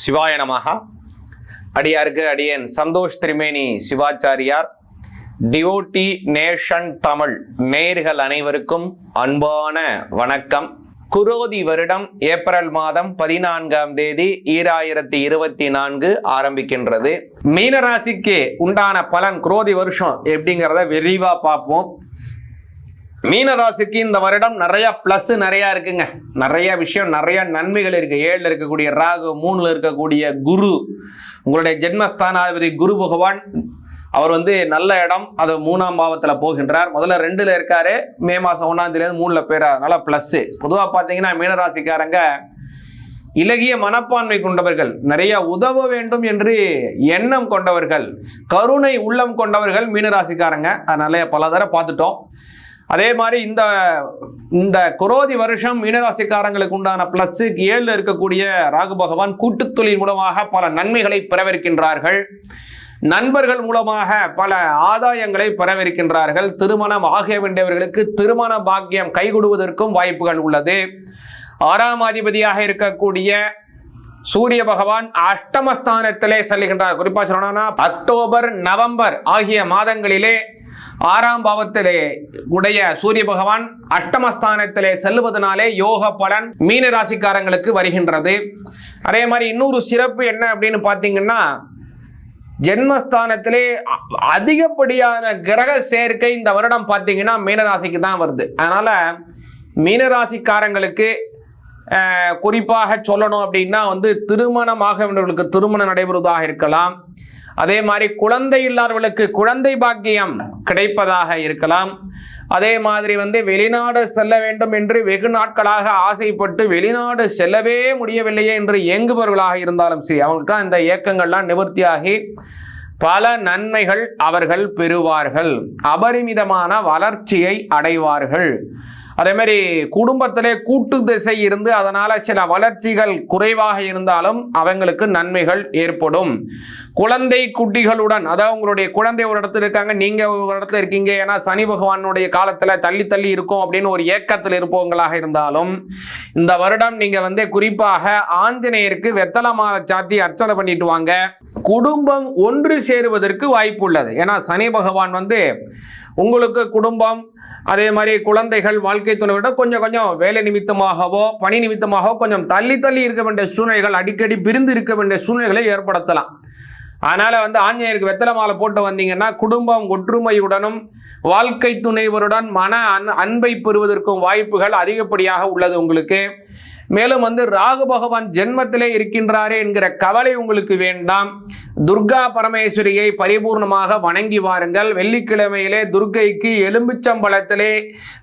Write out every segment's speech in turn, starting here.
சிவாய நமகா அடியாருக்கு அடியன். சந்தோஷ் திரிமேனி சிவாச்சாரியார். டிவோட்டி நேஷன் தமிழ் நேர்கள் அனைவருக்கும் அன்பான வணக்கம். குரோதி வருடம் ஏப்ரல் மாதம் பதினான்காம் தேதி ஈராயிரத்தி இருபத்தி நான்கு ஆரம்பிக்கின்றது. மீனராசிக்கு உண்டான பலன் குரோதி வருஷம் எப்படிங்கிறத விரிவாக பார்ப்போம். மீனராசிக்கு இந்த வருடம் நிறைய பிளஸ் நிறைய இருக்குங்க. நிறைய விஷயம் நிறைய நன்மைகள் இருக்கு. ஏழுல இருக்கக்கூடிய ராகு மூணுல இருக்கக்கூடிய குரு. உங்களுடைய ஜென்மஸ்தானாதிபதி குரு பகவான் அவர் வந்து நல்ல இடம். அது மூணாம் பாவத்தில் போகின்றார். முதல்ல ரெண்டுல இருக்காரு. மே மாசம் ஒன்னாம் தேதி மூணுல பேர் அதனால பிளஸ் பொதுவா பாத்தீங்கன்னா மீனராசிக்காரங்க இலகிய மனப்பான்மை கொண்டவர்கள் நிறைய உதவ வேண்டும் என்று எண்ணம் கொண்டவர்கள் கருணை உள்ளம் கொண்டவர்கள் மீனராசிக்காரங்க. அதனால பல தடவை பார்த்துட்டோம். அதே மாதிரி இந்த இந்த குரோதி வருஷம் மீனராசிக்காரங்களுக்கு உண்டான பிளஸ் ஏழில் இருக்கக்கூடிய ராகு பகவான் கூட்டுத்தொழில் மூலமாக பல நன்மைகளை பெறவிருக்கின்றார்கள். நண்பர்கள் மூலமாக பல ஆதாயங்களை பெறவிருக்கின்றார்கள். திருமணம் ஆக வேண்டியவர்களுக்கு திருமண பாக்கியம் கைகூடுவதற்கும் வாய்ப்புகள் உள்ளது. ஆறாம் அதிபதியாக இருக்கக்கூடிய சூரிய பகவான் அஷ்டமஸ்தானத்திலே செல்கின்றார் குறிப்பாக சொல்லணும்னா அக்டோபர் நவம்பர் ஆகிய மாதங்களிலே ஆறாம் பாவத்திலே உடைய சூரிய பகவான் அஷ்டமஸ்தானத்திலே செல்லுவதனாலே யோக பலன் மீன ராசிக்காரங்களுக்கு வருகின்றது. அதே மாதிரி இன்னொரு சிறப்பு என்ன அப்படின்னு பார்த்தீங்கன்னா ஜென்மஸ்தானத்திலே அதிகப்படியான கிரக சேர்க்கை இந்த வருடம் பார்த்தீங்கன்னா மீனராசிக்கு தான் வருது. அதனால் மீனராசிக்காரங்களுக்கு குறிப்பாக சொல்லணும் அப்படின்னா வந்து திருமணம் வேண்டியவர்களுக்கு திருமணம் நடைபெறுவதாக இருக்கலாம். அதே மாதிரி குழந்தை இல்லாதவர்களுக்கு குழந்தை பாக்கியம் கிடைப்பதாக இருக்கலாம். அதே மாதிரி வந்து வெளிநாடு செல்ல வேண்டும் என்று வெகு நாட்களாக ஆசைப்பட்டு வெளிநாடு செல்லவே முடியவில்லையே என்று இயங்குபவர்களாக இருந்தாலும் சரி அவங்களுக்கு இந்த இயக்கங்கள்லாம் நிவர்த்தியாகி பல நன்மைகள் அவர்கள் பெறுவார்கள். அபரிமிதமான வளர்ச்சியை அடைவார்கள். அதே மாதிரி குடும்பத்திலே கூட்டு திசை இருந்து அதனால சில வளர்ச்சிகள் குறைவாக இருந்தாலும் அவங்களுக்கு நன்மைகள் ஏற்படும். குழந்தை குட்டிகளுடன் அதாவது உங்களுடைய குழந்தை ஒரு இடத்துல இருக்காங்க நீங்க ஒரு இடத்துல இருக்கீங்க ஏன்னா சனி பகவானுடைய காலத்துல தள்ளி தள்ளி இருக்கும் அப்படின்னு ஒரு ஏக்கத்தில் இருப்பவங்களாக இருந்தாலும் இந்த வருடம் நீங்க வந்து குறிப்பாக ஆஞ்சநேயருக்கு வெத்தலை மாத சாத்தி அர்ச்சனை பண்ணிட்டு வாங்க. குடும்பம் ஒன்று சேருவதற்கு வாய்ப்பு உள்ளது ஏன்னா சனி பகவான் வந்து உங்களுக்கு குடும்பம் அதே மாதிரி குழந்தைகள் வாழ்க்கை துணைவிட கொஞ்சம் கொஞ்சம் வேலை நிமித்தமாகவோ பணி நிமித்தமாகவோ கொஞ்சம் தள்ளி தள்ளி இருக்க வேண்டிய சூழ்நிலைகள் அடிக்கடி பிரிந்து இருக்க வேண்டிய சூழ்நிலைகளை ஏற்படுத்தலாம். அதனால் வந்து ஆஞ்சநேயருக்கு வெத்தலை மாலை போட்டு வந்தீங்கன்னா குடும்பம் ஒற்றுமையுடனும் வாழ்க்கை துணைவருடன் மன அன் அன்பை பெறுவதற்கும் வாய்ப்புகள் அதிகப்படியாக உள்ளது உங்களுக்கு. மேலும் வந்து ராகு பகவான் ஜென்மத்திலே இருக்கின்றாரே என்கிற கவலை உங்களுக்கு வேண்டாம். துர்கா பரமேஸ்வரியை பரிபூர்ணமாக வணங்கி வாருங்கள். வெள்ளிக்கிழமையிலே துர்கைக்கு எலும்புச்சம்பளத்திலே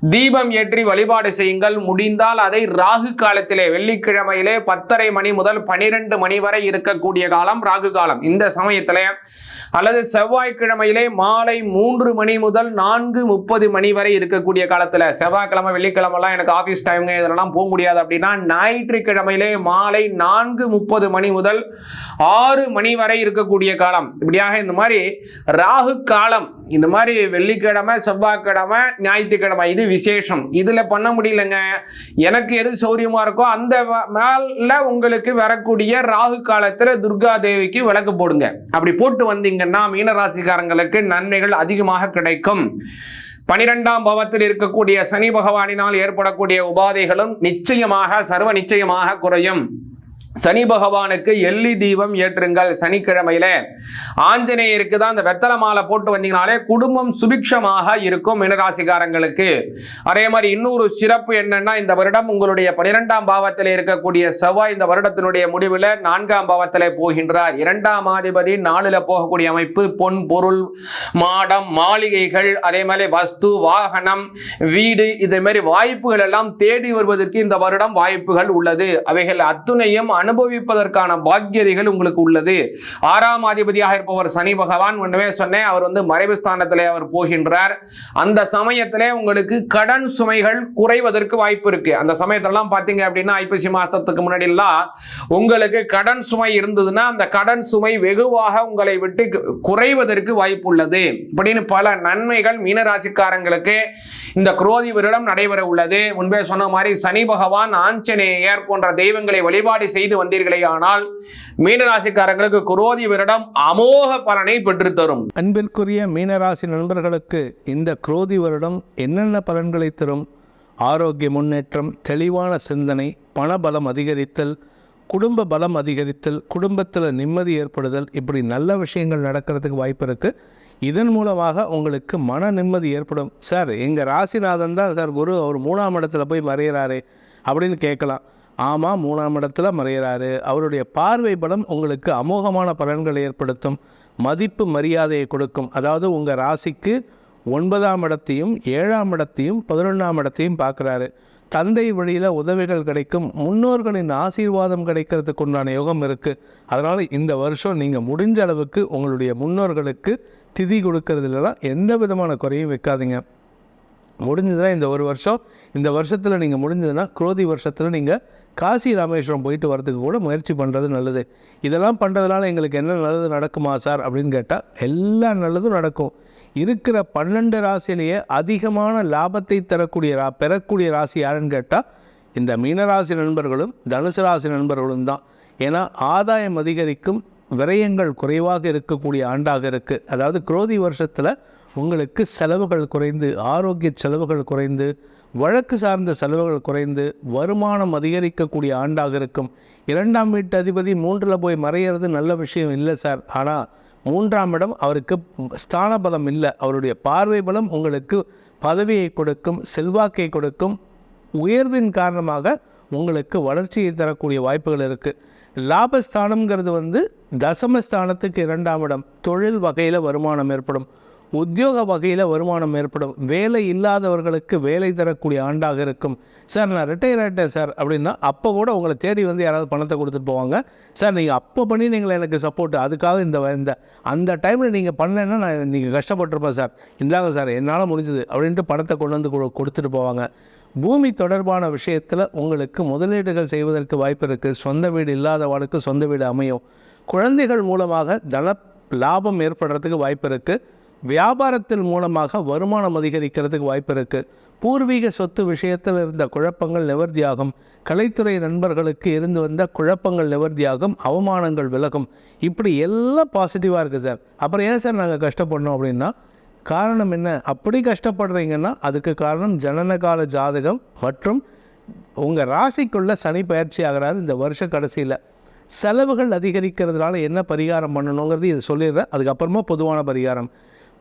தீபம் ஏற்றி வழிபாடு செய்யுங்கள். முடிந்தால் அதை ராகு காலத்திலே வெள்ளிக்கிழமையிலே பத்தரை மணி முதல் பனிரெண்டு மணி வரை இருக்கக்கூடிய காலம் ராகு காலம். இந்த சமயத்திலே அல்லது செவ்வாய்க்கிழமையிலே மாலை மூன்று மணி முதல் நான்கு முப்பது மணி வரை இருக்கக்கூடிய காலத்தில் செவ்வாய்க்கிழமை வெள்ளிக்கிழமெல்லாம் எனக்கு ஆஃபீஸ் டைமுங்க இதெல்லாம் போக முடியாது அப்படின்னா ஞாயிற்றுக்கிழமையிலே மாலை நான்கு முப்பது மணி முதல் ஆறு மணி வரை இருக்கக்கூடிய காலம். இப்படியாக இந்த மாதிரி ராகு காலம் இந்த மாதிரி வெள்ளிக்கிழமை செவ்வாய்க்கிழமை ஞாயிற்றுக்கிழமை இது விசேஷம். இதில் பண்ண முடியலங்க. எனக்கு எது சௌரியமாக இருக்கோ அந்த மேல உங்களுக்கு வரக்கூடிய ராகு காலத்தில் துர்கா தேவிக்கு விளக்கு போடுங்க. அப்படி போட்டு வந்தீங்கன்னா மீனராசிக்காரங்களுக்கு நன்மைகள் அதிகமாக கிடைக்கும். பனிரெண்டாம் பாவத்தில் இருக்கக்கூடிய சனி பகவானினால் ஏற்படக்கூடிய உபாதைகளும் நிச்சயமாக சர்வ நிச்சயமாக குறையும். சனி பகவானுக்கு எள்ளி தீபம் ஏற்றுங்கள் சனிக்கிழமையில. ஆஞ்சநேயருக்கு தான் அந்த வெத்தலை மாலை போட்டு வந்தீங்கனாலே குடும்பம் சுபிக்ஷமாக இருக்கும் மினராசிகாரங்களுக்கு அதே மாதிரி இன்னொரு சிறப்பு என்னன்னா இந்த வருடம் உங்களுடைய பனிரெண்டாம் பாவத்தில் இருக்கக்கூடிய செவ்வாய் இந்த வருடத்தினுடைய முடிவில் நான்காம் பாவத்தில் போகின்றார். இரண்டாம் ஆதிபதி நாலுல போகக்கூடிய அமைப்பு பொன் பொருள் மாடம் மாளிகைகள் அதே மாதிரி வஸ்து வாகனம் வீடு இதே மாதிரி வாய்ப்புகள் எல்லாம் தேடி வருவதற்கு இந்த வருடம் வாய்ப்புகள் உள்ளது. அவைகள் அத்துணையும் அனுபவிப்பதற்கான பாக்கியதைகள் உங்களுக்கு உள்ளது. ஆறாம் அதிபதியாக இருப்பவர் சனி பகவான் ஒன்றுமே சொன்னேன். அவர் வந்து மறைவு ஸ்தானத்திலே அவர் போகின்றார். அந்த சமயத்திலே உங்களுக்கு கடன் சுமைகள் குறைவதற்கு வாய்ப்பு இருக்கு. அந்த சமயத்திலலாம் பார்த்தீங்க அப்படின்னா ஐப்பசி மாதத்துக்கு முன்னாடி எல்லாம் உங்களுக்கு கடன் சுமை இருந்ததுன்னா அந்த கடன் சுமை வெகுவாக உங்களை விட்டு குறைவதற்கு வாய்ப்பு உள்ளது. இப்படின்னு பல நன்மைகள் மீனராசிக்காரங்களுக்கு இந்த குரோதி வருடம் நடைபெற உள்ளது. முன்பே சொன்ன மாதிரி சனி பகவான் ஆஞ்சநேயர் போன்ற தெய்வங்களை வழிபாடு செய்து செய்து வந்தீர்களே ஆனால் மீனராசிக்காரங்களுக்கு குரோதி வருடம் அமோக பலனை பெற்றுத்தரும். அன்பிற்குரிய மீனராசி நண்பர்களுக்கு இந்த குரோதி வருடம் என்னென்ன பலன்களை தரும்? ஆரோக்கிய முன்னேற்றம் தெளிவான சிந்தனை பணபலம் அதிகரித்தல் குடும்ப பலம் அதிகரித்தல் குடும்பத்தில் நிம்மதி ஏற்படுதல் இப்படி நல்ல விஷயங்கள் நடக்கிறதுக்கு வாய்ப்பு இருக்குது இதன் மூலமாக உங்களுக்கு மன நிம்மதி ஏற்படும். சார் எங்கள் ராசிநாதன் தான் சார் குரு அவர் மூணாம் இடத்துல போய் மறையிறாரு அப்படின்னு கேட்கலாம். ஆமாம் மூணாம் இடத்துல மறையிறாரு. அவருடைய பார்வை பலம் உங்களுக்கு அமோகமான பலன்களை ஏற்படுத்தும். மதிப்பு மரியாதையை கொடுக்கும். அதாவது உங்கள் ராசிக்கு ஒன்பதாம் இடத்தையும் ஏழாம் இடத்தையும் பதினொன்றாம் இடத்தையும் பார்க்குறாரு. தந்தை வழியில் உதவிகள் கிடைக்கும். முன்னோர்களின் ஆசீர்வாதம் கிடைக்கிறதுக்கு உண்டான யோகம் இருக்குது அதனால் இந்த வருஷம் நீங்கள் முடிஞ்ச அளவுக்கு உங்களுடைய முன்னோர்களுக்கு திதி கொடுக்கறதுலலாம் எந்த விதமான குறையும் வைக்காதீங்க. முடிஞ்சதுன்னா இந்த ஒரு வருஷம். இந்த வருஷத்தில் நீங்கள் முடிஞ்சதுன்னா குரோதி வருஷத்தில் நீங்கள் காசி ராமேஸ்வரம் போயிட்டு வரதுக்கு கூட முயற்சி பண்ணுறது நல்லது. இதெல்லாம் பண்ணுறதுனால எங்களுக்கு என்ன நல்லது நடக்குமா சார்? அப்படின்னு கேட்டால் எல்லா நல்லதும் நடக்கும். இருக்கிற பன்னெண்டு ராசியிலேயே அதிகமான லாபத்தை தரக்கூடிய ரா பெறக்கூடிய ராசி யாருன்னு கேட்டால் இந்த மீனராசி நண்பர்களும் தனுசு ராசி நண்பர்களும் தான். ஏன்னா ஆதாயம் அதிகரிக்கும் விரயங்கள் குறைவாக இருக்கக்கூடிய ஆண்டாக இருக்குது அதாவது குரோதி வருஷத்தில் உங்களுக்கு செலவுகள் குறைந்து ஆரோக்கிய செலவுகள் குறைந்து வழக்கு சார்ந்த செலவுகள் குறைந்து வருமானம் அதிகரிக்கக்கூடிய ஆண்டாக இருக்கும். இரண்டாம் வீட்டு அதிபதி மூன்றில் போய் மறையிறது நல்ல விஷயம் இல்லை சார். ஆனால் மூன்றாம் இடம் அவருக்கு ஸ்தான பலம் இல்லை. அவருடைய பார்வை பலம் உங்களுக்கு பதவியை கொடுக்கும் செல்வாக்கை கொடுக்கும். உயர்வின் காரணமாக உங்களுக்கு வளர்ச்சியை தரக்கூடிய வாய்ப்புகள் இருக்குது லாபஸ்தானம்ங்கிறது வந்து தசமஸ்தானத்துக்கு இரண்டாம் இடம். தொழில் வகையில் வருமானம் ஏற்படும். உத்தியோக வகையில் வருமானம் ஏற்படும். வேலை இல்லாதவர்களுக்கு வேலை தரக்கூடிய ஆண்டாக இருக்கும். சார் நான் ரிட்டையர் ஆகிட்டேன் சார். அப்படின்னா அப்போ கூட உங்களை தேடி வந்து யாராவது பணத்தை கொடுத்துட்டு போவாங்க. சார் நீங்கள் அப்போ பண்ணி நீங்கள் எனக்கு சப்போர்ட் அதுக்காக இந்த இந்த அந்த டைமில் நீங்கள் பண்ணலைன்னா நான் நீங்கள் கஷ்டப்பட்டிருப்பேன் சார். இந்தாங்க சார் என்னால் முடிஞ்சது. அப்படின்ட்டு பணத்தை கொண்டு வந்து கொடுத்துட்டு போவாங்க. பூமி தொடர்பான விஷயத்தில் உங்களுக்கு முதலீடுகள் செய்வதற்கு வாய்ப்பு இருக்குது சொந்த வீடு இல்லாதவாளுக்கு சொந்த வீடு அமையும். குழந்தைகள் மூலமாக தன லாபம் ஏற்படுறதுக்கு வாய்ப்பு இருக்குது வியாபாரத்தின் மூலமாக வருமானம் அதிகரிக்கிறதுக்கு வாய்ப்பு இருக்குது பூர்வீக சொத்து விஷயத்தில் இருந்த குழப்பங்கள் நிவர்த்தியாகும் கலைத்துறை நண்பர்களுக்கு இருந்து வந்த குழப்பங்கள் நிவர்த்தியாகும் அவமானங்கள் விலகும். இப்படி எல்லாம் பாசிட்டிவாக இருக்குது சார் அப்புறம் ஏன் சார் நாங்கள் கஷ்டப்படணும் அப்படின்னா காரணம் என்ன? அப்படி கஷ்டப்படுறீங்கன்னா அதுக்கு காரணம் ஜனனகால ஜாதகம் மற்றும் உங்கள் ராசிக்குள்ள சனி பயிற்சி ஆகிறாரு இந்த வருஷ கடைசியில். செலவுகள் அதிகரிக்கிறதுனால என்ன பரிகாரம் பண்ணணுங்கிறது இது சொல்லிடுறேன். அதுக்கப்புறமா பொதுவான பரிகாரம்.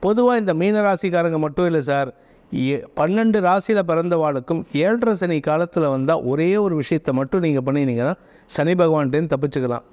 பொதுவாக இந்த மீன ராசிக்காரங்க மட்டும் இல்லை சார் ஏ- பன்னெண்டு ராசியில் பிறந்தவாளுக்கும் ஏழரை சனி காலத்தில் வந்தால் ஒரே ஒரு விஷயத்தை மட்டும் நீங்கள் பண்ணினீங்கன்னா சனி பகவான்கிட்டேருந்து தப்பிச்சுக்கலாம்.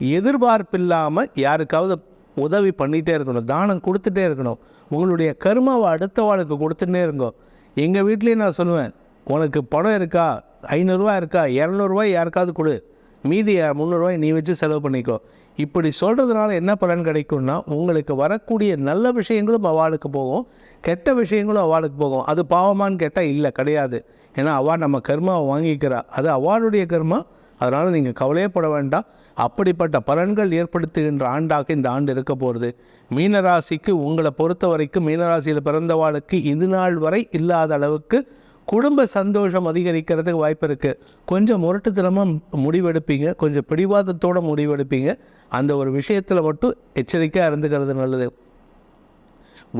எதிர்பார்ப்பில்லாமல் யாருக்காவது உதவி பண்ணிகிட்டே இருக்கணும் தானம் கொடுத்துட்டே இருக்கணும். உங்களுடைய கர்மாவை அடுத்த வாளுக்கு கொடுத்துட்டே இருங்கோ. எங்கள் வீட்லேயும் நான் சொல்லுவேன் உனக்கு பணம் இருக்கா? ஐநூறுரூவா இருக்கா? இரநூறுவாய் யாருக்காவது கொடு. மீதி முந்நூறுரூவாய் நீ வச்சு செலவு பண்ணிக்கோ. இப்படி சொல்கிறதுனால என்ன பலன் கிடைக்கும்னா உங்களுக்கு வரக்கூடிய நல்ல விஷயங்களும் அவார்டுக்கு போகும். கெட்ட விஷயங்களும் அவார்டுக்கு போகும். அது பாவமான்னு கேட்டால் இல்லை கிடையாது. ஏன்னா அவள் நம்ம கர்மாவை வாங்கிக்கிறா. அது அவளுடைய கர்மா. அதனால் நீங்கள் கவலையப்பட வேண்டாம். அப்படிப்பட்ட பலன்கள் ஏற்படுத்துகின்ற ஆண்டாக இந்த ஆண்டு இருக்க போகிறது மீனராசிக்கு உங்களை பொறுத்த வரைக்கும் மீனராசியில் பிறந்தவாளுக்கு இது நாள் வரை இல்லாத அளவுக்கு குடும்ப சந்தோஷம் அதிகரிக்கிறதுக்கு வாய்ப்பு இருக்குது கொஞ்சம் முரட்டுத்தனமாக முடிவெடுப்பீங்க. கொஞ்சம் பிடிவாதத்தோட முடிவெடுப்பீங்க. அந்த ஒரு விஷயத்தில் மட்டும் எச்சரிக்கையாக இருந்துக்கிறது நல்லது.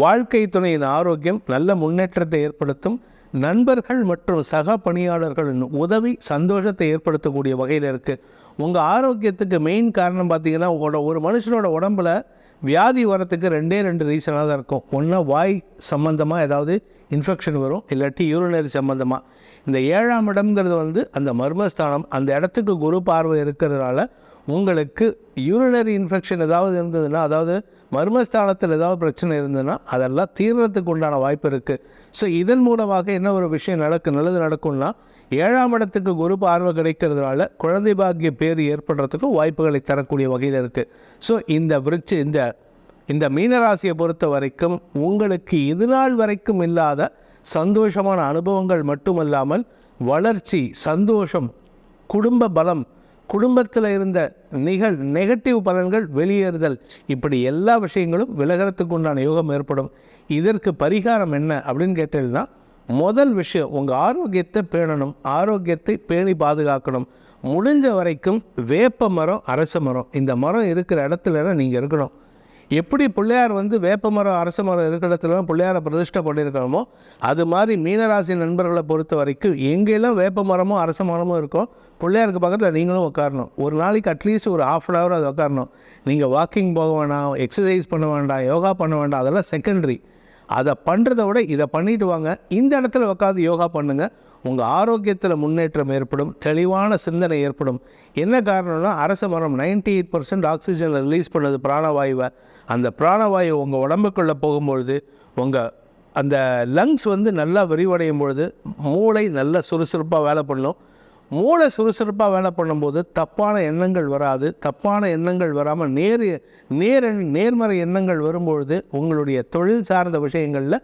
வாழ்க்கை துணையின் ஆரோக்கியம் நல்ல முன்னேற்றத்தை ஏற்படுத்தும். நண்பர்கள் மற்றும் சக பணியாளர்களின் உதவி சந்தோஷத்தை ஏற்படுத்தக்கூடிய வகையில் இருக்குது உங்கள் ஆரோக்கியத்துக்கு மெயின் காரணம் பார்த்தீங்கன்னா உங்களோட ஒரு மனுஷனோட உடம்புல வியாதி வரத்துக்கு ரெண்டே ரெண்டு ரீசனாக தான் இருக்கும். ஒன்றா வாய் சம்மந்தமாக ஏதாவது இன்ஃபெக்ஷன் வரும் இல்லாட்டி யூரினரி சம்மந்தமாக இந்த ஏழாம் இடம்ங்கிறது வந்து அந்த மர்மஸ்தானம் அந்த இடத்துக்கு குரு பார்வை இருக்கிறதுனால உங்களுக்கு யூரினரி இன்ஃபெக்ஷன் ஏதாவது இருந்ததுன்னா அதாவது மர்மஸ்தானத்தில் ஏதாவது பிரச்சனை இருந்ததுன்னா அதெல்லாம் தீர்றதுக்கு உண்டான வாய்ப்பு இருக்குது ஸோ இதன் மூலமாக என்ன ஒரு விஷயம் நடக்கும் நல்லது நடக்கும்னா ஏழாம் இடத்துக்கு குரு பார்வை கிடைக்கிறதுனால குழந்தை பாக்கிய பேர் ஏற்படுறதுக்கும் வாய்ப்புகளை தரக்கூடிய வகையில் இருக்குது ஸோ இந்த விருட்சி இந்த இந்த மீனராசியை பொறுத்த வரைக்கும் உங்களுக்கு இதுநாள் வரைக்கும் இல்லாத சந்தோஷமான அனுபவங்கள் மட்டுமல்லாமல் வளர்ச்சி சந்தோஷம் குடும்ப பலம் குடும்பத்தில் இருந்த நிகழ் நெகட்டிவ் பலன்கள் வெளியேறுதல். இப்படி எல்லா விஷயங்களும் விலகிறதுக்கு உண்டான யோகம் ஏற்படும். இதற்கு பரிகாரம் என்ன அப்படின்னு கேட்டீங்கன்னா முதல் விஷயம் உங்கள் ஆரோக்கியத்தை பேணணும். ஆரோக்கியத்தை பேணி பாதுகாக்கணும். முடிஞ்ச வரைக்கும் வேப்ப மரம் அரச மரம். இந்த மரம் இருக்கிற இடத்துல தான் நீங்கள் இருக்கணும். எப்படி பிள்ளையார் வந்து வேப்பமரம் அரச மரம் இருக்கிற இடத்துல பிள்ளையாரை பிரதிஷ்டை பண்ணியிருக்கிறோமோ அது மாதிரி மீனராசி நண்பர்களை பொறுத்த வரைக்கும் எங்கெல்லாம் வேப்ப மரமும் அரச மரமும் இருக்கோ பிள்ளையாருக்கு பக்கத்தில் நீங்களும் உட்காரணும் ஒரு நாளைக்கு அட்லீஸ்ட் ஒரு ஆஃப் அன் ஹவர் அது உட்காரணும் நீங்கள் வாக்கிங் போக வேண்டாம் எக்ஸசைஸ் பண்ண வேண்டாம் யோகா பண்ண வேண்டாம் அதெல்லாம் செகண்டரி அதை பண்ணுறத விட இதை பண்ணிட்டு வாங்க. இந்த இடத்துல உட்காந்து யோகா பண்ணுங்கள் உங்கள் ஆரோக்கியத்தில் முன்னேற்றம் ஏற்படும் தெளிவான சிந்தனை ஏற்படும். என்ன காரணம்னா அரச மரம் நைன்டி எயிட் பர்சன்ட் ஆக்சிஜனை ரிலீஸ் பண்ணுது பிராணவாயுவை. அந்த பிராணவாயு உங்கள் உடம்புக்குள்ளே போகும்பொழுது உங்கள் அந்த லங்ஸ் வந்து நல்லா விரிவடையும் பொழுது மூளை நல்ல சுறுசுறுப்பாக வேலை பண்ணும். மூளை சுறுசுறுப்பாக வேலை பண்ணும்போது தப்பான எண்ணங்கள் வராது. தப்பான எண்ணங்கள் வராமல் நேர் நேர் நேர்மறை எண்ணங்கள் வரும்பொழுது உங்களுடைய தொழில் சார்ந்த விஷயங்களில்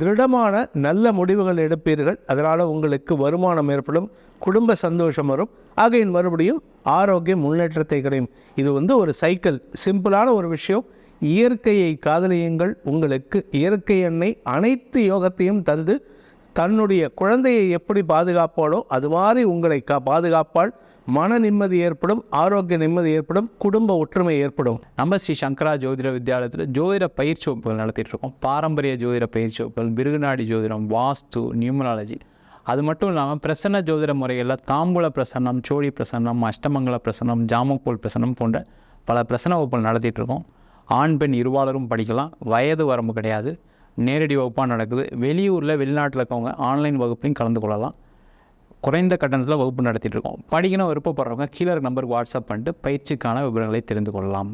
திருடமான நல்ல முடிவுகள் எடுப்பீர்கள். அதனால் உங்களுக்கு வருமானம் ஏற்படும் குடும்ப சந்தோஷம் வரும். ஆகையின் மறுபடியும் ஆரோக்கிய முன்னேற்றத்தை கிடையும் இது வந்து ஒரு சைக்கிள். சிம்பிளான ஒரு விஷயம். இயற்கையை காதலியுங்கள். உங்களுக்கு இயற்கை எண்ணெய் அனைத்து யோகத்தையும் தந்து தன்னுடைய குழந்தையை எப்படி பாதுகாப்பாளோ அது மாதிரி உங்களை கா பாதுகாப்பால் மன நிம்மதி ஏற்படும் ஆரோக்கிய நிம்மதி ஏற்படும் குடும்ப ஒற்றுமை ஏற்படும். நம்ம ஸ்ரீ சங்கரா ஜோதிட வித்யாலயத்தில் ஜோதிட பயிற்சி வகுப்புகள் நடத்திட்டு இருக்கோம். பாரம்பரிய ஜோதிட பயிற்சி வகுப்புகள் மிருகநாடி ஜோதிடம் வாஸ்து நியூமராலஜி. அது மட்டும் இல்லாமல் பிரசன்ன ஜோதிட முறைகளில் தாம்பூல பிரசன்னம் சோழி பிரசன்னம் அஷ்டமங்கல பிரசன்னம் ஜாமக்கோல் பிரசன்னம் போன்ற பல பிரசன்ன வகுப்புகள் நடத்திட்டு இருக்கோம். ஆண் பெண் இருவாளரும் படிக்கலாம். வயது வரம்பு கிடையாது. நேரடி வகுப்பாக நடக்குது. வெளியூரில் வெளிநாட்டில் இருக்கவங்க ஆன்லைன் வகுப்புலையும் கலந்து கொள்ளலாம். குறைந்த கட்டணத்தில் வகுப்பு நடத்திட்டு இருக்கோம் படிக்கணும் விருப்பப்படுறவங்க கீழே இருக்க நம்பருக்கு வாட்ஸ்அப் பண்ணிட்டு பயிற்சிக்கான விவரங்களை தெரிந்து கொள்ளலாம்.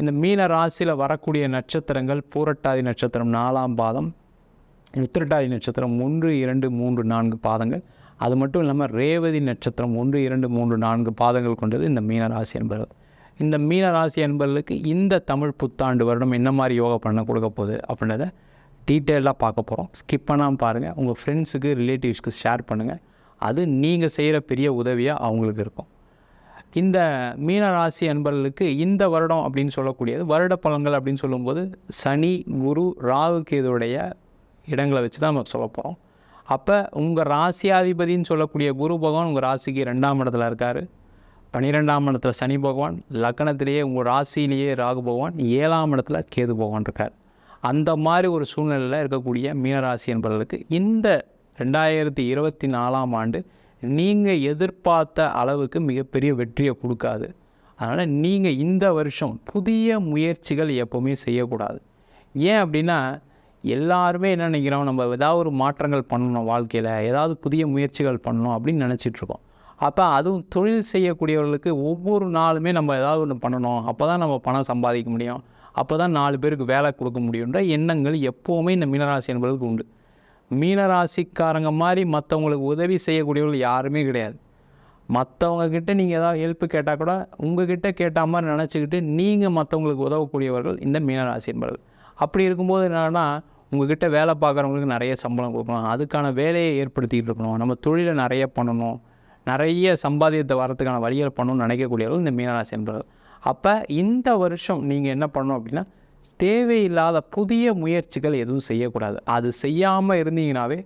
இந்த மீன ராசியில் வரக்கூடிய நட்சத்திரங்கள் பூரட்டாதி நட்சத்திரம் நாலாம் பாதம் உத்திரட்டாதி நட்சத்திரம் ஒன்று இரண்டு மூன்று நான்கு பாதங்கள். அது மட்டும் இல்லாமல் ரேவதி நட்சத்திரம் ஒன்று இரண்டு மூன்று நான்கு பாதங்கள் கொண்டது இந்த மீன ராசி இந்த மீன ராசி என்பவர்களுக்கு இந்த தமிழ் புத்தாண்டு வருடம் என்ன மாதிரி யோகா பண்ண கொடுக்க போகுது அப்படின்றத டீட்டெயிலாக பார்க்க போகிறோம் ஸ்கிப் பண்ணாமல் பாருங்கள் உங்கள் ஃப்ரெண்ட்ஸுக்கு ரிலேட்டிவ்ஸ்க்கு ஷேர் பண்ணுங்கள் அது நீங்கள் செய்கிற பெரிய உதவியாக அவங்களுக்கு இருக்கும். இந்த மீன ராசி அன்பர்களுக்கு இந்த வருடம் அப்படின்னு சொல்லக்கூடியது வருட பலன்கள் அப்படின்னு சொல்லும்போது சனி குரு ராகு கேதுவுடைய இடங்களை வச்சு தான் நம்ம சொல்ல போகிறோம் அப்போ உங்கள் ராசியாதிபதினு சொல்லக்கூடிய குரு பகவான் உங்கள் ராசிக்கு ரெண்டாம் இடத்துல இருக்கார். பன்னிரெண்டாம் இடத்துல சனி பகவான் லக்னத்திலேயே உங்கள் ராசியிலேயே ராகு பகவான் ஏழாம் இடத்துல கேது பகவான் இருக்கார். அந்த மாதிரி ஒரு சூழ்நிலையில் இருக்கக்கூடிய மீனராசி என்பவர்களுக்கு இந்த ரெண்டாயிரத்தி இருபத்தி நாலாம் ஆண்டு நீங்கள் எதிர்பார்த்த அளவுக்கு மிகப்பெரிய வெற்றியை கொடுக்காது. அதனால் நீங்கள் இந்த வருஷம் புதிய முயற்சிகள் எப்போவுமே செய்யக்கூடாது. ஏன் அப்படின்னா எல்லாருமே என்ன நினைக்கிறோம்? நம்ம ஏதாவது ஒரு மாற்றங்கள் பண்ணணும் வாழ்க்கையில் ஏதாவது புதிய முயற்சிகள் பண்ணணும் அப்படின்னு நினச்சிட்ருக்கோம் அப்போ அதுவும் தொழில் செய்யக்கூடியவர்களுக்கு ஒவ்வொரு நாளுமே நம்ம ஏதாவது ஒன்று பண்ணணும். அப்போ தான் நம்ம பணம் சம்பாதிக்க முடியும். அப்போ தான் நாலு பேருக்கு வேலை கொடுக்க முடியுன்ற எண்ணங்கள் எப்போவுமே இந்த மீனராசி என்பதற்கு உண்டு. மீனராசிக்காரங்க மாதிரி மற்றவங்களுக்கு உதவி செய்யக்கூடியவர்கள் யாருமே கிடையாது. மற்றவங்க கிட்டே நீங்கள் ஏதாவது ஹெல்ப் கேட்டால் கூட உங்ககிட்ட கேட்ட மாதிரி நினச்சிக்கிட்டு நீங்கள் மற்றவங்களுக்கு உதவக்கூடியவர்கள் இந்த மீனராசி என்பவர்கள் அப்படி இருக்கும்போது என்னென்னா உங்ககிட்ட வேலை பார்க்குறவங்களுக்கு நிறைய சம்பளம் கொடுக்கணும். அதுக்கான வேலையை ஏற்படுத்திக்கிட்டு இருக்கணும். நம்ம தொழிலை நிறைய பண்ணணும். நிறைய சம்பாதியத்தை வரதுக்கான வழிகளை பண்ணணும்னு நினைக்கக்கூடியவர்கள் இந்த மீனராசி என்பவர்கள் அப்போ இந்த வருஷம் நீங்கள் என்ன பண்ணணும் அப்படின்னா தேவையில்லாத புதிய முயற்சிகள் எதுவும் செய்யக்கூடாது. அது செய்யாமல் இருந்தீங்கனாவே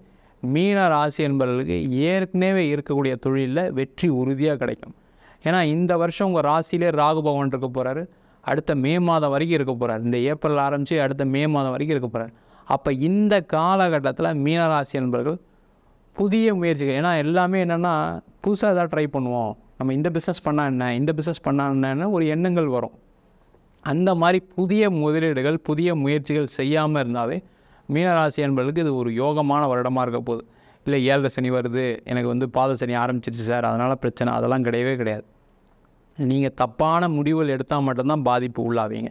மீன ராசி என்பவர்களுக்கு ஏற்கனவே இருக்கக்கூடிய தொழிலில் வெற்றி உறுதியாக கிடைக்கும். ஏன்னா இந்த வருஷம் உங்கள் ராசியிலே ராகு பகவான் இருக்க போகிறாரு அடுத்த மே மாதம் வரைக்கும் இருக்க போகிறார் இந்த ஏப்ரல் ஆரம்பித்து அடுத்த மே மாதம் வரைக்கும் இருக்க போகிறார் அப்போ இந்த காலகட்டத்தில் மீனராசி என்பவர்கள் புதிய முயற்சிகள். ஏன்னா எல்லாமே என்னென்னா புதுசாக எதாவது ட்ரை பண்ணுவோம். நம்ம இந்த பிஸ்னஸ் பண்ணால் என்ன? இந்த பிஸ்னஸ் பண்ணால் என்னன்னு ஒரு எண்ணங்கள் வரும். அந்த மாதிரி புதிய முதலீடுகள் புதிய முயற்சிகள் செய்யாமல் இருந்தாவே மீனராசி என்பவர்களுக்கு இது ஒரு யோகமான வருடமாக இருக்க போகுது. இல்லை ஏழரை சனி வருது எனக்கு வந்து பாத சனி ஆரம்பிச்சிருச்சு சார் அதனால் பிரச்சனை அதெல்லாம் கிடையவே கிடையாது. நீங்கள் தப்பான முடிவுகள் எடுத்தால் மட்டும்தான் பாதிப்பு உள்ளாவீங்க.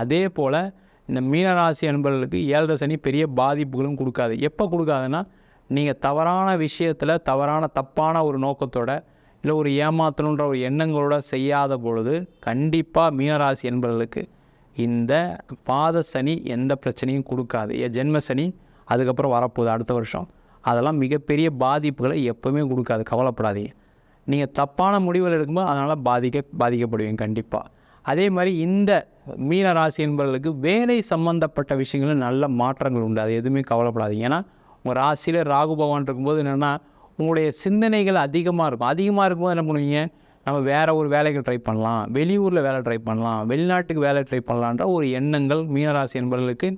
அதே போல் இந்த மீனராசி அன்பர்களுக்கு ஏழரை சனி பெரிய பாதிப்புகளும் கொடுக்காது. எப்போ கொடுக்காதுன்னா நீங்கள் தவறான விஷயத்தில் தவறான தப்பான ஒரு நோக்கத்தோட இல்லை ஒரு ஏமாத்தணுன்ற ஒரு எண்ணங்களோட செய்யாத பொழுது கண்டிப்பாக மீனராசி என்பவர்களுக்கு இந்த பாத சனி எந்த பிரச்சனையும் கொடுக்காது. என் ஜென்ம சனி அதுக்கப்புறம் வரப்போகுது அடுத்த வருஷம். அதெல்லாம் மிகப்பெரிய பாதிப்புகளை எப்போவுமே கொடுக்காது. கவலைப்படாதீங்க. நீங்கள் தப்பான முடிவில் இருக்கும்போது அதனால் பாதிக்க பாதிக்கப்படுவீங்க கண்டிப்பாக அதே மாதிரி இந்த மீன ராசி என்பவர்களுக்கு வேலை சம்பந்தப்பட்ட விஷயங்களும் நல்ல மாற்றங்கள் உண்டு. அது எதுவுமே கவலைப்படாதீங்க. ஏன்னா உங்கள் ராசியில் ராகு பகவான் இருக்கும்போது என்னென்னா உங்களுடைய சிந்தனைகள் அதிகமாக இருக்கும். அதிகமாக இருக்கும்போது என்ன பண்ணுவீங்க? நம்ம வேறு ஒரு வேலைக்கு ட்ரை பண்ணலாம். வெளியூரில் வேலை ட்ரை பண்ணலாம். வெளிநாட்டுக்கு வேலை ட்ரை பண்ணலான்ற ஒரு எண்ணங்கள் மீனராசி என்பவர்களுக்கு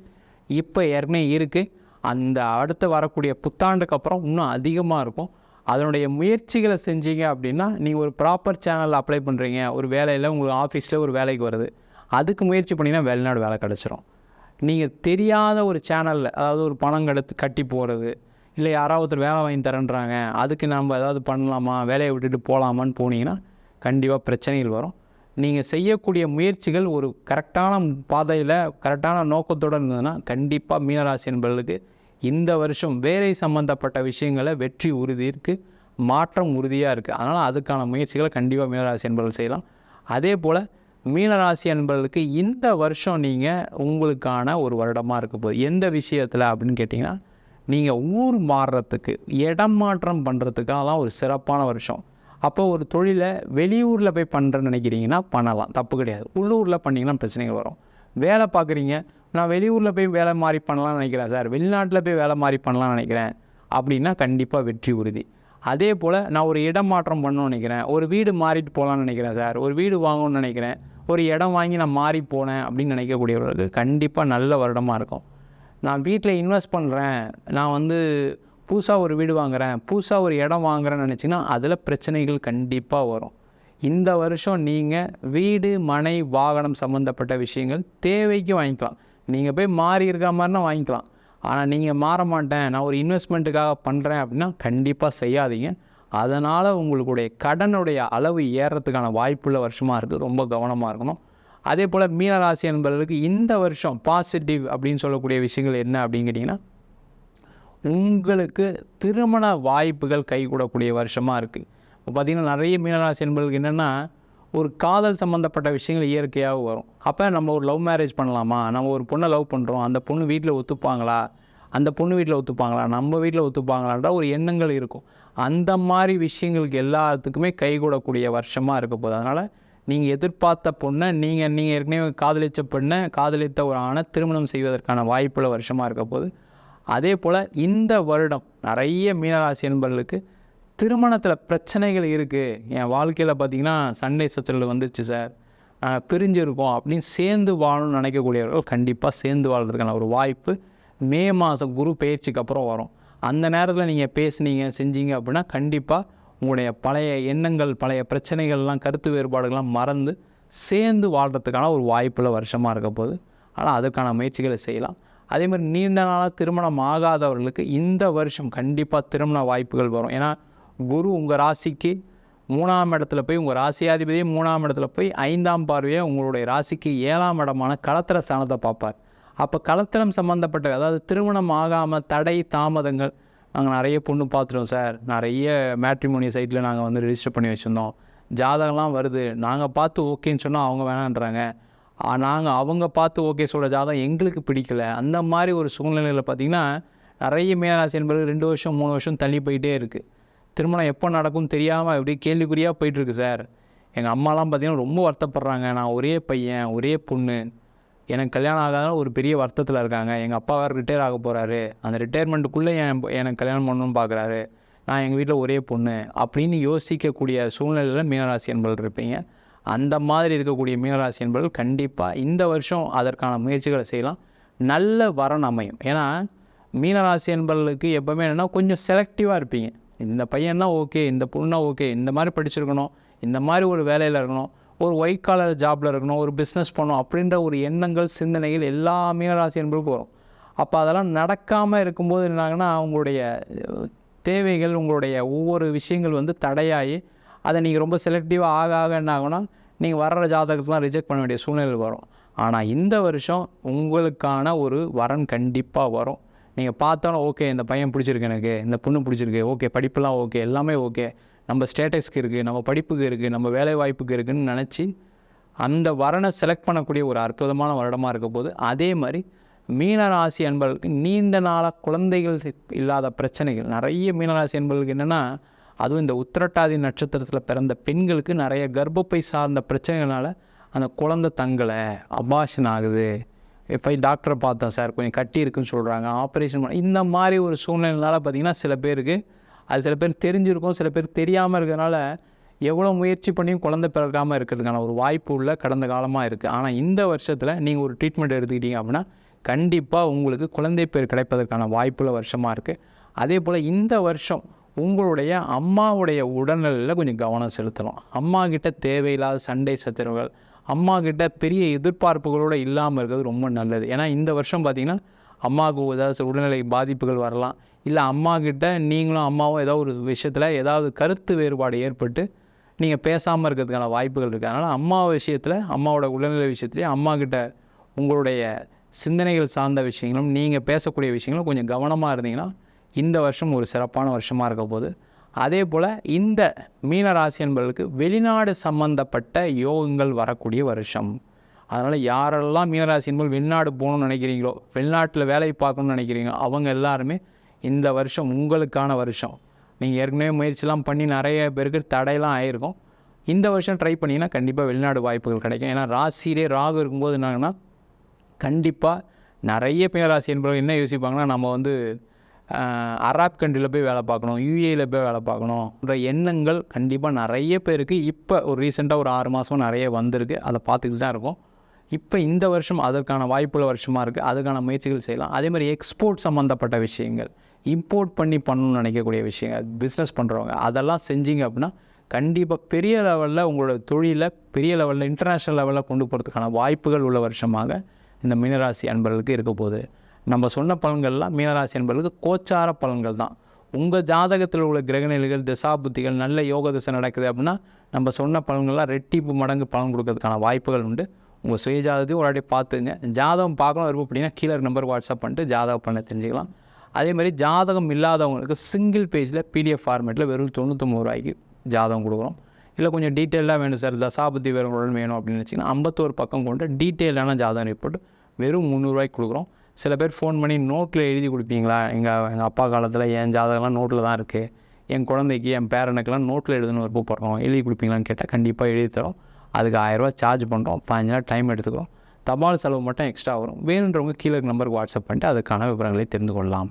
இப்போ ஏற்கனவே இருக்குது அந்த அடுத்து வரக்கூடிய புத்தாண்டுக்கு அப்புறம் இன்னும் அதிகமாக இருக்கும். அதனுடைய முயற்சிகளை செஞ்சீங்க அப்படின்னா நீங்கள் ஒரு ப்ராப்பர் சேனலில் அப்ளை பண்ணுறீங்க ஒரு வேலையில் உங்களுக்கு ஆஃபீஸில் ஒரு வேலைக்கு வருது. அதுக்கு முயற்சி பண்ணிங்கன்னா வெளிநாடு வேலை கிடச்சிரும். நீங்கள் தெரியாத ஒரு சேனலில் அதாவது ஒரு பணம் கெடுத்து கட்டி போகிறது இல்லை யாராவது ஒருத்தர் வேலை வாங்கி தரேன்றாங்க அதுக்கு நம்ம ஏதாவது பண்ணலாமா வேலையை விட்டுட்டு போகலாமான்னு போனீங்கன்னா கண்டிப்பாக பிரச்சனைகள் வரும். நீங்கள் செய்யக்கூடிய முயற்சிகள் ஒரு கரெக்டான பாதையில் கரெக்டான நோக்கத்தோடு இருந்ததுன்னா கண்டிப்பாக மீனராசி என்பவர்களுக்கு இந்த வருஷம் வேலை சம்மந்தப்பட்ட விஷயங்களை வெற்றி உறுதி இருக்குது மாற்றம் உறுதியாக இருக்குது அதனால் அதுக்கான முயற்சிகளை கண்டிப்பாக மீனராசி என்பவர்கள் செய்யலாம். அதே போல் மீனராசி என்பவர்களுக்கு இந்த வருஷம் நீங்கள் உங்களுக்கான ஒரு வருடமாக இருக்க போகுது. எந்த விஷயத்தில் அப்படின்னு கேட்டிங்கன்னா நீங்கள் ஊர் மாறுறதுக்கு இடம் மாற்றம் பண்ணுறதுக்காகலாம் ஒரு சிறப்பான வருஷம். அப்போ ஒரு தொழிலை வெளியூரில் போய் பண்ணுறேன்னு நினைக்கிறீங்கன்னா பண்ணலாம் தப்பு கிடையாது. உள்ளூரில் பண்ணிங்கன்னா பிரச்சனைகள் வரும். வேலை பார்க்குறீங்க நான் வெளியூரில் போய் வேலை மாறி பண்ணலாம்னு நினைக்கிறேன் சார். வெளிநாட்டில் போய் வேலை மாறி பண்ணலாம்னு நினைக்கிறேன். அப்படின்னா கண்டிப்பாக வெற்றி உறுதி. அதே போல் நான் ஒரு இடம் மாற்றம் பண்ணணும்னு நினைக்கிறேன். ஒரு வீடு மாறிட்டு போகலான்னு நினைக்கிறேன் சார். ஒரு வீடு வாங்கணும்னு நினைக்கிறேன். ஒரு இடம் வாங்கி நான் மாறி போனேன் அப்படின்னு நினைக்கக்கூடியவர்களுக்கு கண்டிப்பாக நல்ல வருடமாக இருக்கும். நான் வீட்டில் இன்வெஸ்ட் பண்ணுறேன் நான் வந்து புதுசாக ஒரு வீடு வாங்குறேன். புதுசாக ஒரு இடம் வாங்குறேன்னு நினச்சிங்கன்னா அதில் பிரச்சனைகள் கண்டிப்பாக வரும். இந்த வருஷம் நீங்கள் வீடு மனை வாகனம் சம்மந்தப்பட்ட விஷயங்கள் தேவைக்கு வாங்கிக்கலாம். நீங்கள் போய் மாறி இருக்கிற மாதிரினா வாங்கிக்கலாம். ஆனால் நீங்கள் மாற மாட்டேன். நான் ஒரு இன்வெஸ்ட்மெண்ட்டுக்காக பண்ணுறேன் அப்படின்னா கண்டிப்பாக செய்யாதீங்க. அதனால் உங்களுடைய கடனுடைய அளவு ஏறுறதுக்கான வாய்ப்புள்ள வருஷமாக இருக்குது ரொம்ப கவனமாக இருக்கணும். அதே போல் மீனராசி என்பவர்களுக்கு இந்த வருஷம் பாசிட்டிவ் அப்படின்னு சொல்லக்கூடிய விஷயங்கள் என்ன அப்படின்னு கேட்டிங்கன்னா உங்களுக்கு திருமண வாய்ப்புகள் கைகூடக்கூடிய வருஷமாக இருக்குது இப்போ பார்த்திங்கன்னா நிறைய மீனராசி என்பவர்களுக்கு என்னென்னா ஒரு காதல் சம்மந்தப்பட்ட விஷயங்கள் இயற்கையாக வரும். அப்போ நம்ம ஒரு லவ் மேரேஜ் பண்ணலாமா? நம்ம ஒரு பொண்ணை லவ் பண்ணுறோம் அந்த பொண்ணு வீட்டில் ஒத்துப்பாங்களா? அந்த பொண்ணு வீட்டில் ஒத்துப்பாங்களா? நம்ம வீட்டில் ஒத்துப்பாங்களான்ற ஒரு எண்ணங்கள் இருக்கும். அந்த மாதிரி விஷயங்களுக்கு எல்லாத்துக்குமே கைகூடக்கூடிய வருஷமாக இருக்க போகுது. அதனால் நீங்கள் எதிர்பார்த்த பொண்ணை நீங்கள் நீங்கள் ஏற்கனவே காதலித்த பெண்ணை காதலித்த ஒரு ஆணை திருமணம் செய்வதற்கான வாய்ப்புள்ள வருஷமாக இருக்க போது அதே போல் இந்த வருடம் நிறைய மீனராசி என்பர்களுக்கு திருமணத்தில் பிரச்சனைகள் இருக்குது என் வாழ்க்கையில் பார்த்திங்கன்னா சண்டை சச்சரவு வந்துச்சு சார். நாங்கள் பிரிஞ்சிருக்கோம் அப்படின்னு சேர்ந்து வாழணும்னு நினைக்கக்கூடியவர்கள் கண்டிப்பாக சேர்ந்து வாழ்கிறதுக்கான ஒரு வாய்ப்பு மே மாதம் குரு பயிற்சிக்கு அப்புறம் வரும். அந்த நேரத்தில் நீங்கள் பேசுனீங்க செஞ்சீங்க அப்படின்னா கண்டிப்பாக உங்களுடைய பழைய எண்ணங்கள் பழைய பிரச்சனைகள்லாம் கருத்து வேறுபாடுகள்லாம் மறந்து சேர்ந்து வாழ்கிறதுக்கான ஒரு வாய்ப்பில் வருஷமாக இருக்க போகுது. ஆனால் அதுக்கான முயற்சிகளை செய்யலாம். அதே மாதிரி நீண்ட நாளாக திருமணம் ஆகாதவர்களுக்கு இந்த வருஷம் கண்டிப்பாக திருமண வாய்ப்புகள் வரும். ஏன்னா குரு உங்கள் ராசிக்கு மூணாம் இடத்துல போய் உங்கள் ராசியாதிபதியே மூணாம் இடத்துல போய் ஐந்தாம் பார்வையை உங்களுடைய ராசிக்கு ஏழாம் இடமான களத்திர ஸ்தானத்தை பார்ப்பார். அப்போ கலத்திரம் சம்மந்தப்பட்ட அதாவது திருமணம் ஆகாமல் தடை தாமதங்கள் நாங்கள் நிறைய பொண்ணு பார்த்துட்டோம் சார். நிறைய மேட்ரிமோனி சைட்டில் நாங்கள் வந்து ரிஜிஸ்டர் பண்ணி வச்சுருந்தோம். ஜாதகம்லாம் வருது. நாங்கள் பார்த்து ஓகேன்னு சொன்னால் அவங்க வேணான்றாங்க. நாங்கள் அவங்க பார்த்து ஓகே சொல்கிற ஜாதகம் எங்களுக்கு பிடிக்கல. அந்த மாதிரி ஒரு சூழ்நிலையில் பார்த்திங்கன்னா நிறைய மீனராசி என்பது ரெண்டு வருஷம் மூணு வருஷம் தள்ளி போயிட்டே இருக்குது திருமணம் எப்போ நடக்கும்னு தெரியாமல் அப்படியே கேள்விக்குறியாக போயிட்டுருக்கு சார். எங்கள் அம்மாலாம் பார்த்திங்கன்னா ரொம்ப வருத்தப்படுறாங்க. நான் ஒரே பையன் ஒரே பொண்ணு. எனக்கு கல்யாணம் ஆகாத ஒரு பெரிய வருத்தத்தில் இருக்காங்க. எங்கள் அப்பா வேறு ரிட்டையர் ஆக போகிறாரு அந்த ரிட்டையர்மெண்ட்டுக்குள்ளே என் எனக்கு கல்யாணம் பண்ணணும்னு பார்க்குறாரு நான் எங்கள் வீட்டில் ஒரே பொண்ணு. அப்படின்னு யோசிக்கக்கூடிய சூழ்நிலையில் மீனராசி என்பவர்கள் இருப்பீங்க. அந்த மாதிரி இருக்கக்கூடிய மீனராசி என்பவர்கள் கண்டிப்பாக இந்த வருஷம் அதற்கான முயற்சிகளை செய்யலாம். நல்ல வரன் அமையும். ஏன்னா மீனராசி என்பவர்களுக்கு எப்போவுமே என்னென்னா கொஞ்சம் செலக்டிவாக இருப்பீங்க. இந்த பையன்னா ஓகே இந்த பொண்ணா ஓகே இந்த மாதிரி படிச்சிருக்கணும். இந்த மாதிரி ஒரு வேலையில் இருக்கணும். ஒரு ஒயிட் காலர் ஜாப்பில் இருக்கணும் ஒரு பிஸ்னஸ் பண்ணணும் அப்படின்ற ஒரு எண்ணங்கள் சிந்தனைகள் எல்லா மீனராசி என்பதுக்கு வரும். அப்போ அதெல்லாம் நடக்காமல் இருக்கும்போது என்னாங்கன்னா அவங்களுடைய தேவைகள் உங்களுடைய ஒவ்வொரு விஷயங்கள் வந்து தடையாகி அதை நீங்கள் ரொம்ப செலக்டிவாக ஆக ஆக என்ன ஆகும்னா நீங்கள் வர்ற ஜாதகத்தெலாம் ரிஜெக்ட் பண்ண வேண்டிய சூழ்நிலை வரும். ஆனால் இந்த வருஷம் உங்களுக்கான ஒரு வரன் கண்டிப்பாக வரும். நீங்கள் பார்த்தாலும் ஓகே இந்த பையன் பிடிச்சிருக்கு எனக்கு இந்த பொண்ணு பிடிச்சிருக்கு ஓகே படிப்புலாம் ஓகே எல்லாமே ஓகே. நம்ம ஸ்டேட்டஸ்க்கு இருக்குது நம்ம படிப்புக்கு இருக்குது நம்ம வேலை வாய்ப்புக்கு இருக்குதுன்னு நினச்சி அந்த வரனை செலக்ட் பண்ணக்கூடிய ஒரு அற்புதமான வருடமாக இருக்க போது அதே மாதிரி மீனராசி அன்பர்களுக்கு நீண்ட நாளாக குழந்தைகள் இல்லாத பிரச்சனைகள் நிறைய மீனராசி அன்பர்களுக்கு என்னென்னா அதுவும் இந்த உத்திரட்டாதி நட்சத்திரத்தில் பிறந்த பெண்களுக்கு நிறைய கர்ப்பப்பை சார்ந்த பிரச்சனைகளால் அந்த குழந்தை தங்கலை அபாஷன் ஆகுது. போய் டாக்டரை பார்த்தோம் சார் கொஞ்சம் கட்டி இருக்குன்னு சொல்கிறாங்க ஆப்ரேஷன் பண்ண இந்த மாதிரி ஒரு சூழ்நிலைனால பார்த்திங்கன்னா சில பேருக்கு அது சில பேர் தெரிஞ்சிருக்கும் சில பேர் தெரியாமல் இருக்கிறதுனால எவ்வளோ முயற்சி பண்ணியும் குழந்தை பிறக்காமல் இருக்கிறதுக்கான ஒரு வாய்ப்பு உள்ள கடந்த காலமாக இருக்குது ஆனால் இந்த வருஷத்தில் நீங்கள் ஒரு ட்ரீட்மெண்ட் எடுத்துக்கிட்டீங்க அப்படின்னா கண்டிப்பாக உங்களுக்கு குழந்தை பேர் கிடைப்பதற்கான வாய்ப்புள்ள வருஷமாக இருக்குது அதே போல் இந்த வருஷம் உங்களுடைய அம்மாவுடைய உடல்நிலையில் கொஞ்சம் கவனம் செலுத்தணும். அம்மா கிட்ட தேவையில்லாத சண்டை சச்சரவுகள் அம்மா கிட்ட பெரிய எதிர்பார்ப்புகளோடு இல்லாமல் இருக்கிறது ரொம்ப நல்லது. ஏன்னா இந்த வருஷம் பார்த்திங்கன்னா அம்மாவுக்கு ஏதாவது உடல்நிலை பாதிப்புகள் வரலாம் இல்லை அம்மா கிட்ட நீங்களும் அம்மாவும் ஏதோ ஒரு விஷயத்தில் ஏதாவது கருத்து வேறுபாடு ஏற்பட்டு நீங்கள் பேசாமல் இருக்கிறதுக்கான வாய்ப்புகள் இருக்குது அதனால் அம்மா விஷயத்தில் அம்மாவோட உடல்நிலை விஷயத்துலேயே அம்மா கிட்ட உங்களுடைய சிந்தனைகள் சார்ந்த விஷயங்களும் நீங்கள் பேசக்கூடிய விஷயங்களும் கொஞ்சம் கவனமாக இருந்தீங்கன்னா இந்த வருஷம் ஒரு சிறப்பான வருஷமாக இருக்க போது அதே போல் இந்த மீன ராசி என்பவர்களுக்கு வெளிநாடு சம்பந்தப்பட்ட யோகங்கள் வரக்கூடிய வருஷம். அதனால் யாரெல்லாம் மீனராசி என்பது வெளிநாடு போகணும்னு நினைக்கிறீங்களோ வெளிநாட்டில் வேலை பார்க்கணும்னு நினைக்கிறீங்களோ அவங்க எல்லாருமே இந்த வருஷம் உங்களுக்கான வருஷம். நீங்கள் ஏற்கனவே முயற்சிலாம் பண்ணி நிறைய பேருக்கு தடையெல்லாம் ஆயிருக்கும். இந்த வருஷம் ட்ரை பண்ணிங்கன்னா கண்டிப்பாக வெளிநாடு வாய்ப்புகள் கிடைக்கும். ஏன்னா ராசியிலே ராகு இருக்கும்போது என்னாங்கன்னா கண்டிப்பாக நிறைய பேராசி என்பவர்கள் என்ன யோசிப்பாங்கன்னா நம்ம வந்து அராப் கண்ட்ரியில் போய் வேலை பார்க்கணும் யூஏயில் போய் வேலை பார்க்கணுன்ற எண்ணங்கள் கண்டிப்பாக நிறைய பேருக்கு இப்போ ஒரு ரீசெண்டாக ஒரு ஆறு மாதம் நிறைய வந்திருக்கு. அதை பார்த்துக்கிட்டு தான் இருக்கும். இப்போ இந்த வருஷம் அதற்கான வாய்ப்புள்ள வருஷமாக இருக்குது அதுக்கான முயற்சிகள் செய்யலாம். அதே மாதிரி எக்ஸ்போர்ட் சம்மந்தப்பட்ட விஷயங்கள். இம்போர்ட் பண்ணி பண்ணணும்னு நினைக்கக்கூடிய விஷயங்கள் பிஸ்னஸ் பண்ணுறவங்க அதெல்லாம் செஞ்சீங்க அப்படின்னா கண்டிப்பாக பெரிய லெவலில் உங்களோட தொழிலை பெரிய லெவலில் இன்டர்நேஷ்னல் லெவலில் கொண்டு போகிறதுக்கான வாய்ப்புகள் உள்ள வருஷமாக இந்த மீனராசி அன்பர்களுக்கு இருக்க போகுது. நம்ம சொன்ன பலன்கள்லாம் மீனராசி அன்பர்களுக்கு கோச்சார பலன்கள் தான். உங்கள் ஜாதகத்தில் உள்ள கிரகநிலைகள் திசாபுத்திகள் நல்ல யோக திசை நடக்குது அப்படின்னா நம்ம சொன்ன பலன்கள்லாம் ரெட்டிப்பு மடங்கு பலன் கொடுக்கறதுக்கான வாய்ப்புகள் உண்டு. உங்கள் சுய ஜாதகத்தையும் ஒரு வாட்டி பார்த்துங்க ஜாதகம் பார்க்கணும் விருப்பம் அப்படின்னா கீழே நம்பர் வாட்ஸ்அப் பண்ணிட்டு ஜாதகம் பண்ண தெரிஞ்சுக்கலாம். அதே மாதிரி ஜாதகம் இல்லாதவங்களுக்கு சிங்கிள் பேஜில் பிடிஎஃப் ஃபார்மேட்டில் வெறும் தொண்ணூற்றொம்பது ரூபாய்க்கு ஜாதகம் கொடுக்குறோம். இல்லை கொஞ்சம் டீட்டெயிலாக வேணும் சார். தசாபதி விவரங்களுடன் வேணும் அப்படின்னு நினச்சிங்கன்னா ஐம்பத்தோரு பக்கம் கொண்ட டீட்டெயிலான ஜாதகம் ரிப்போர்ட் வெறும் முந்நூறுரூவாய்க்கு கொடுக்குறோம். சில பேர் ஃபோன் பண்ணி நோட்டில் எழுதி கொடுப்பீங்களா? எங்கள் எங்கள் அப்பா காலத்தில் என் ஜாதகம்லாம் நோட்டில் தான் இருக்குது என் குழந்தைக்கு என் பேரனுக்கெல்லாம் நோட்டில் எழுதணும் விருப்பப்படுறோம் எழுதி கொடுப்பீங்களான்னு கேட்டால் கண்டிப்பாக எழுதி தரோம். அதுக்கு ஆயிரரூவா சார்ஜ் பண்ணுறோம் பதினஞ்சு நாள் டைம் எடுத்துக்கிறோம். தபால் செலவு மட்டும் எக்ஸ்ட்ரா வரும். வேணுன்றவங்க கீழே இருக்க நம்பருக்கு வாட்ஸ்அப் பண்ணிட்டு அதுக்கான விவரங்களை தெரிந்து கொள்ளலாம்.